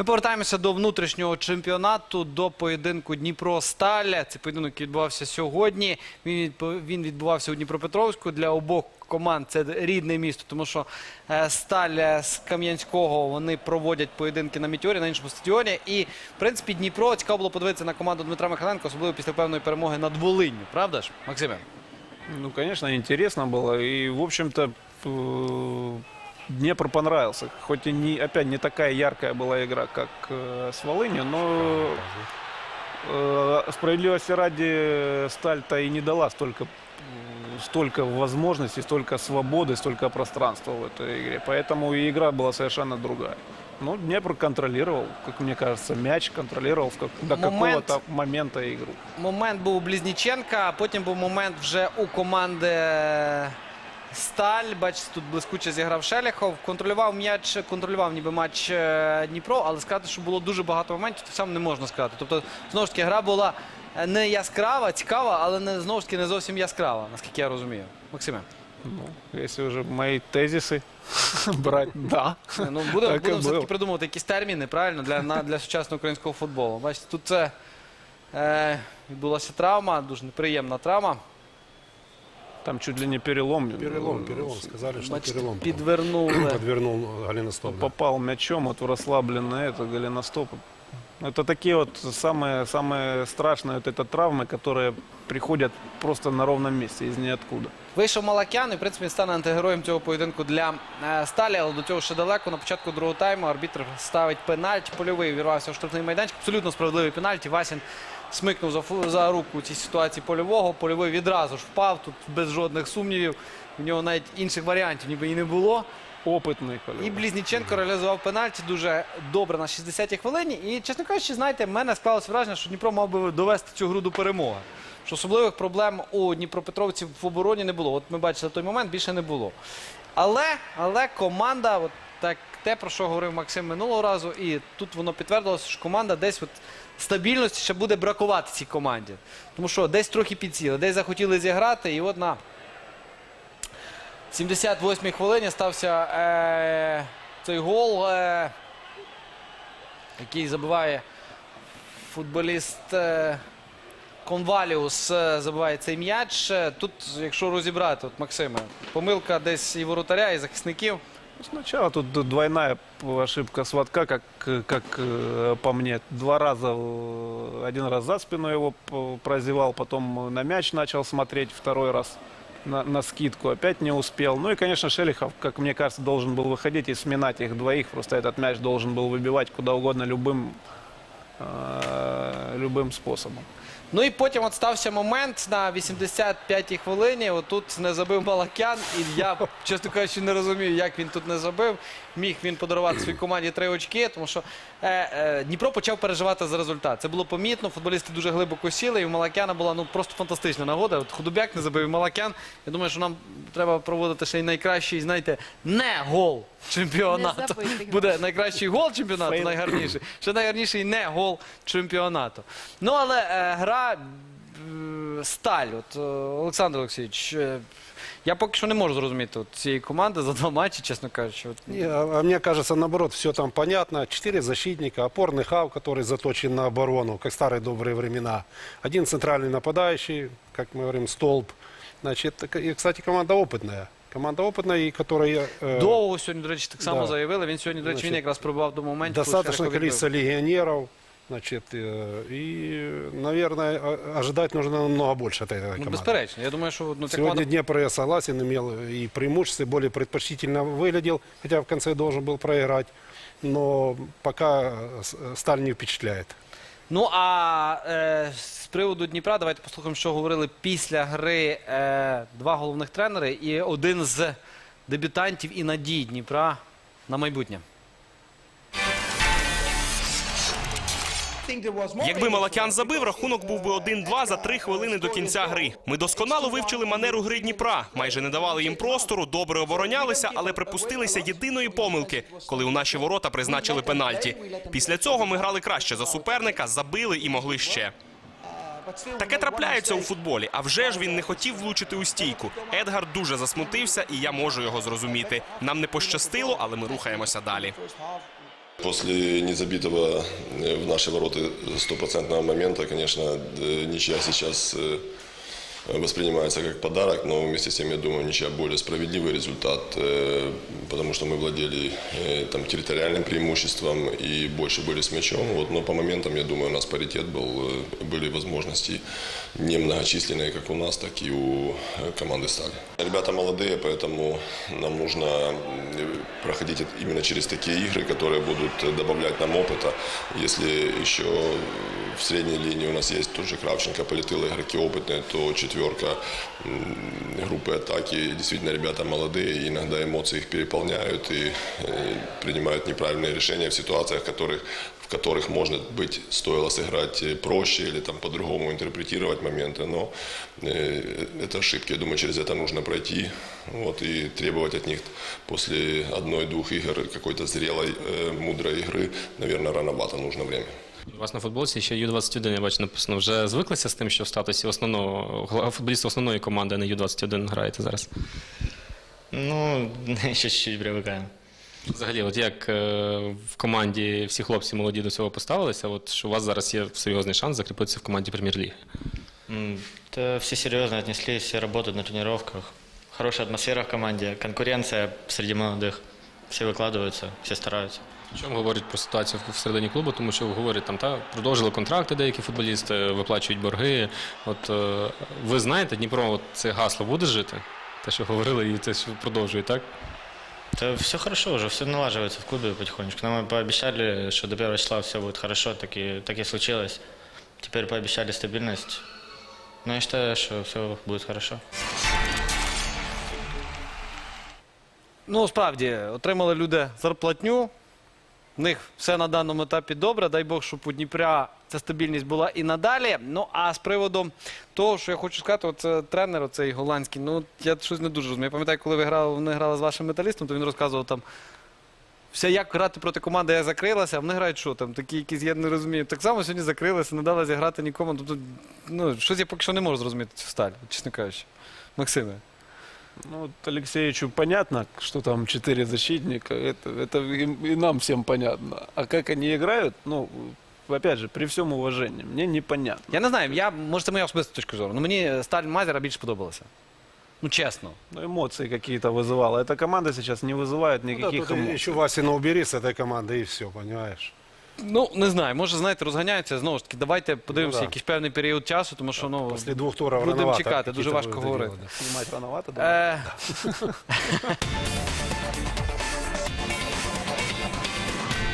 Ми повертаємося до внутрішнього чемпіонату, до поєдинку Дніпро-Сталь. Цей поєдинок відбувався сьогодні. Він, відбу- відбувався у Дніпропетровську. Для обох команд це рідне місто, тому що е, Сталь е, з Кам'янського вони проводять поєдинки на Мітьорі, на іншому стадіоні. І, в принципі, Дніпро цікаво було подивитися на команду Дмитра Михайленка, особливо після певної перемоги над Волинню. Правда ж, Максиме? Ну, конечно, интересно было. И, в общем-то, Днепр понравился. Хоть и не, опять не такая яркая была игра, как э, с Волынью, но э, справедливости ради Сталь-то и не дала столько, столько возможностей, столько свободы, столько пространства в этой игре. Поэтому и игра была совершенно другая. Ну, Днепр контролировал, как мне кажется, мяч контролировал как- до Момент. какого-то момента игру. Момент був у Близніченка, а потім був момент вже у команди Сталь. Бачите, тут блискуче зіграв Шеліхов. Контролював м'яч, контролював ніби матч е, Дніпро, але сказати, що було дуже багато моментів, то сам не можна сказати. Тобто, знову ж таки, гра була е, не яскрава, цікава, але не знову ж таки не зовсім яскрава, наскільки я розумію. Максиме. Ну, если уже мои тезисы брать, да. Ну, будемо Так будемо все-таки придумувати якісь терміни, правильно, для, на, для сучасного українського футболу. Бачите, тут це е, відбулася травма, дуже неприємна травма. Там чуть ли не перелом. Перелом, перелом. Сказали, что Бачите, перелом. підвернули. Подвернул голеностоп. да. Попал мячом, вот в расслабленное это голеностоп. Это такие вот самые, самые страшные вот это травмы, которые приходят просто на ровном месте, из ниоткуда. Вийшов Малакян і, в принципі, він стане антигероєм цього поєдинку для е, Сталі, але до цього ще далеко. На початку другого тайму арбітр ставить пенальті. Польовий вірвався в штрафний майданчик. Абсолютно справедливий пенальті. Васін смикнув за, за руку у цій ситуації польового. Польовий відразу ж впав, тут без жодних сумнівів. У нього навіть інших варіантів ніби і не було. Опытный. Полевой. І Близніченко реалізував пенальті дуже добре на 60-й хвилині. І, чесно кажучи, знаєте, в мене склалося враження, що Дніпро мав би довести цю гру до перемоги. Що особливих проблем у Дніпропетровців в обороні не було. От ми бачили той момент, більше не було. Але, але команда, от так, те, про що говорив Максим минулого разу, і тут воно підтвердилося, що команда десь от стабільності ще буде бракувати цій команді. Тому що десь трохи підсіли, десь захотіли зіграти, і от на 78-й хвилині стався е, цей гол, е, який забиває футболіст е, Конваліус, е, забиває цей м'яч. Е, Тут, якщо розібрати, от Максиме, помилка десь і воротаря, і захисників. Ну, Сначала тут двойная ошибка сватка, как, как э, по мне. Два раза, э, один раз за спину его прозевал, потом на мяч начал смотреть, второй раз на, на скидку, опять не успел. Ну и, конечно, Шелихов, как мне кажется, должен был выходить и сминать их двоих. Просто этот мяч должен был выбивать куда угодно любым, э, любым способом. Ну і потім от стався момент на 85-й хвилині. Отут не забив Малакян. І я, чесно кажучи, не розумію, як він тут не забив. Міг він подарувати своїй команді три очки, тому що е, е, Дніпро почав переживати за результат. Це було помітно. Футболісти дуже глибоко сіли, і у Малакяна була ну просто фантастична нагода. От Худобяк не забив і Малакян. Я думаю, що нам треба проводити ще й найкращий, знаєте, не гол чемпіонату. Не забитий гол. Буде найкращий гол чемпіонату, Фейл. найгарніший. Ще найгарніший не гол чемпіонату. Ну, але е, гра е, сталь. От, е, Олександр Олексійович, е, я поки що не можу зрозуміти от, цієї команди за два матчі, чесно кажучи. От, Не, а, а мне кажется, наоборот, все там понятно. Четыре защитника, опорный хав, который заточен на оборону, как старые добрые времена. Один центральный нападающий, как мы говорим, столб. Значит, так- и, кстати, команда опытная. Команда опытная, и которая э, Довго сьогодні, до речі, так само да. заявили. Він сьогодні, до речі, він Значить, якраз пробував до моменту. коли достаточное Шерехов відбив. количество легионеров. Значит, э, и, наверное, о- ожидать нужно намного больше от этой Ну, команды. безперечно. Я думаю, що ну, ця Сегодня команда... Днепр, я согласен, имел и преимущество, и более предпочтительно выглядел, хотя в конце должен был проиграть. Но пока э, с- э, Сталь не впечатляет. Ну а е, з приводу Дніпра, давайте послухаємо, що говорили після гри е, два головних тренери і один з дебютантів і надій Дніпра на майбутнє. Якби Малакян забив, рахунок був би 1-2 за три хвилини до кінця гри. Ми досконало вивчили манеру гри Дніпра. Майже не давали їм простору, добре оборонялися, але припустилися єдиної помилки, коли у наші ворота призначили пенальті. Після цього ми грали краще за суперника, забили і могли ще. Таке трапляється у футболі. А вже ж він не хотів влучити у стійку. Едгар дуже засмутився, і я можу його зрозуміти. Нам не пощастило, але ми рухаємося далі. После незабитого э, в наши ворота стопроцентного момента, конечно, э, ничья сейчас э, воспринимается как подарок, но вместе с тем, я думаю, ничья более справедливый результат, э, потому что мы владели э, там, территориальным преимуществом и больше были с мячом. Вот, но по моментам, я думаю, у нас паритет был, э, были возможности немногочисленные как у нас, так и у команды «Стали». Ребята молодые, поэтому нам нужно проходить именно через такие игры, которые будут добавлять нам опыта. Если еще в средней линии у нас есть тот же Кравченко, полетело игроки опытные, то четверка м, группы атаки, действительно ребята молодые, и иногда эмоции их переполняют и э, принимают неправильные решения в ситуациях, которых, в которых, может быть, стоило сыграть э, проще или там по-другому интерпретировать моменты, но э, это ошибки. Я думаю, через это нужно пройти вот, и требовать от них после одной-двух игр какой-то зрелой, э, мудрой игры, наверное, рановато, нужно время. У вас на футболці ще Ю-21, я бачу, написано. Вже звиклися з тим, що в статусі основного гла- футболіста основної команди, а не Ю-21 граєте зараз? Ну, еще чуть-чуть привыкаем. Взагалі, от як е, в команді всі хлопці молоді до цього поставилися, от що у вас зараз є серйозний шанс закріпитися в команді прем'єр-ліги. М, Да все серьезно отнеслись, все работают на тренировках. Хорошая атмосфера в команде, конкуренция среди молодых. Все выкладываются, все стараются. Що вам говорять про ситуацію всередині клубу, тому що говорять, там та продовжили контракти деякі футболісти, виплачують борги. От е, ви знаєте, Дніпро, от це гасло буде жити? Те, що говорили, і те, що продовжує, так? Да все хорошо уже, все налаживается в клубе потихонечку. Нам пообещали, что до первого числа все будет хорошо, так и, так и случилось. Теперь пообещали стабильность. Но я считаю, что все будет хорошо. Ну, справді, отримали люди зарплатню. В них все на даному етапі добре. Дай Бог, щоб у Дніпря ця стабільність була і надалі. Ну а з приводу того, що я хочу сказати, оце тренер, оцей голландський, ну я щось не дуже розумію. Я пам'ятаю, коли ви грали, вони грали з вашим металістом, то він розказував там. Все, як грати проти команди, я закрилася, а вони грають що там, такі якісь, я не розумію. Так само сьогодні закрилися, не дали зіграти нікому. Тобто, ну, щось я поки що не можу зрозуміти цю сталь, чесно кажучи. Максиме. Ну, вот Алексеевичу понятно, что там четыре защитника, это, это и, и нам всем понятно. А как они играют, ну, опять же, при всем уважении, мне непонятно. Я не знаю, я, може, це моя особиста точка зору. Ну мені сталь Мазера більше подобалася. Ну, чесно. Ну, эмоции какие-то вызывала. Эта команда сейчас не вызывает Ну да, никаких тут эмоций. еще Васина убери с этой команды и все, понимаешь? Ну, не знаю, може, знаєте, розганяються. Знову ж таки, давайте подивимося Ну, да. якийсь певний період часу, тому що ну, После двух туров будемо рановато чекати, дуже какие-то важко выводы говорити. делать. Снимать рановато, да? Е...